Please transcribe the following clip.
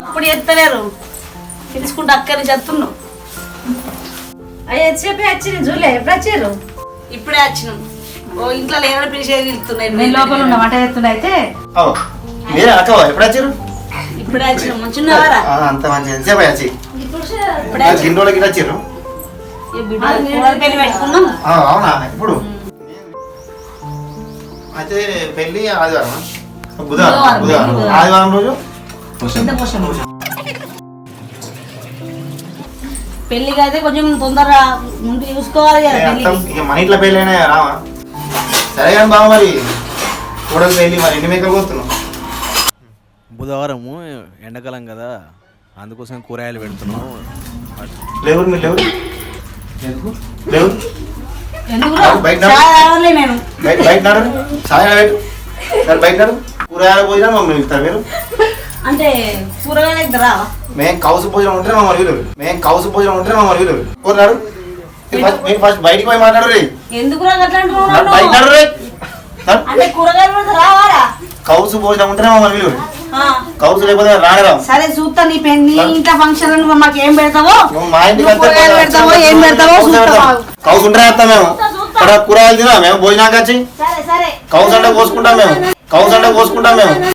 ఇప్పుడు ఎత్తలేరు. పిలుచుకుంటే అక్కడి నుంచి వస్తున్నావు అయ్యా చెప్పి వచ్చింది చూలే ఎప్పుడు వచ్చారు ఇప్పుడే వచ్చినాం. ఓ ఇంట్లో లేవని పిలిచేది వెళ్తున్నాయి. నేను లోపల ఉన్న వంట చేస్తున్నా అయితే. మీరే అక్క ఎప్పుడు వచ్చారు ఇప్పుడే వచ్చినాం. మంచున్నావారా ఆ, అంత మంచి ఎంతసేపు వచ్చి? ఇప్పుడే గిన్నె రోజులకి వచ్చారు పెళ్ళి పెట్టుకున్నాం. అవునా? ఇప్పుడు? అయితే పెళ్ళి ఆదివారం బుధవారం బుధవారం. ఆదివారం రోజు పెళ్ళికి అయితే కొంచెం తొందరగా ముందు చూసుకోవాలి మన ఇంట్లో పెళ్ళి అయినా రావా సరే కానీ బావ మరి కూడలు పెళ్ళి మరి ఎన్ని మేకలు పోతున్నాం బుధవారము ఎండాకాలం కదా అందుకోసం కూరగాయలు పెడుతున్నాం లేవు మీరు లేవు లేవు ఎందుకు బయట బయట బయట నడు సాయం బయట నడు కూరగాయల భోజనం మమ్మల్ని ఇస్తారు మీరు? అంటే రావా? మేము కౌసు భోజనం ఉంటే మమ్మల్ని వీలు మేము కౌసు భోజనం ఉంటే మమ్మల్ని వీలు కోరినాడు మీరు ఫస్ట్ బయటికి పోయి మాట్లాడు రే ఎందుకు? బయట రే. అంటే కూరగాయలు రావారా కౌసు భోజనం ఉంటేనే మమ్మల్ని వీలు కౌసు లేకపోతే రానేరాం సరే చూస్తా నీ ఇంట్లో ఫంక్షన్ మాకు ఏం పెడతావో మా ఇంటికి పెడతావో ఏం పెడతావో కౌసు ఉంటే మేము. కూరగాయలు తినా మేము భోజనానికి వచ్చి కౌసు అంటే కోసుకుంటాం మేము. కౌసు అంటే కోసుకుంటాం మేము.